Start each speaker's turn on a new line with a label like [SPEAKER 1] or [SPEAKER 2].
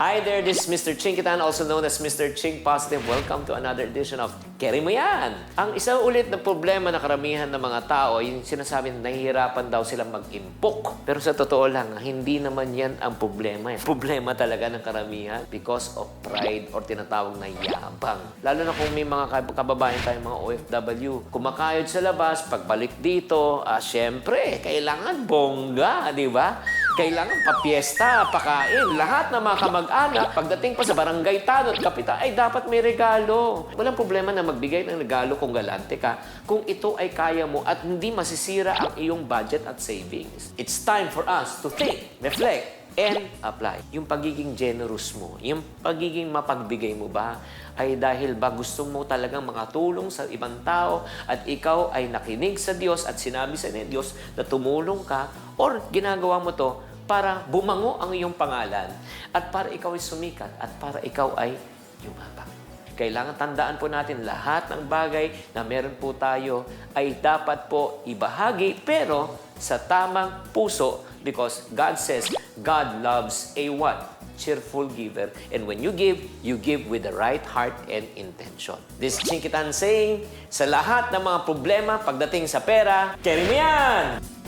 [SPEAKER 1] Hi there, this is Mr. Chinkitan, also known as Mr. Chink Positive. Welcome to another edition of Keri Mo Yan. Ang isang ulit na problema na karamihan ng mga tao, yung sinasabi na nahihirapan daw silang mag-impok. Pero sa totoo lang, hindi naman yan ang problema. Eh. Problema talaga ng karamihan because of pride or tinatawag na yabang. Lalo na kung may mga kab- kababayan tayong mga OFW, kumakayod sa labas, pagbalik dito, ah, syempre, kailangan bongga, di ba? Kailangan papiesta, pakain. Lahat ng mga kamag-anak, pagdating pa sa barangay tanod, kapita, ay dapat may regalo. Walang problema na magbigay ng regalo kung galante ka, kung ito ay kaya mo at hindi masisira ang iyong budget at savings. It's time for us to think, reflect, and apply. Yung pagiging generous mo, yung pagiging mapagbigay mo ba, ay dahil ba gusto mo talagang makatulong sa ibang tao at ikaw ay nakinig sa Diyos at sinabi sa ni Diyos na tumulong ka or ginagawa mo to para bumango ang iyong pangalan at para ikaw ay sumikat at para ikaw ay yumabang. Kailangan tandaan po natin lahat ng bagay na meron po tayo ay dapat po ibahagi pero sa tamang puso because God says God loves a what? cheerful giver. And when you give, you give with the right heart and intention. This Chinkitan saying, sa lahat ng mga problema pagdating sa pera, carry mo yan!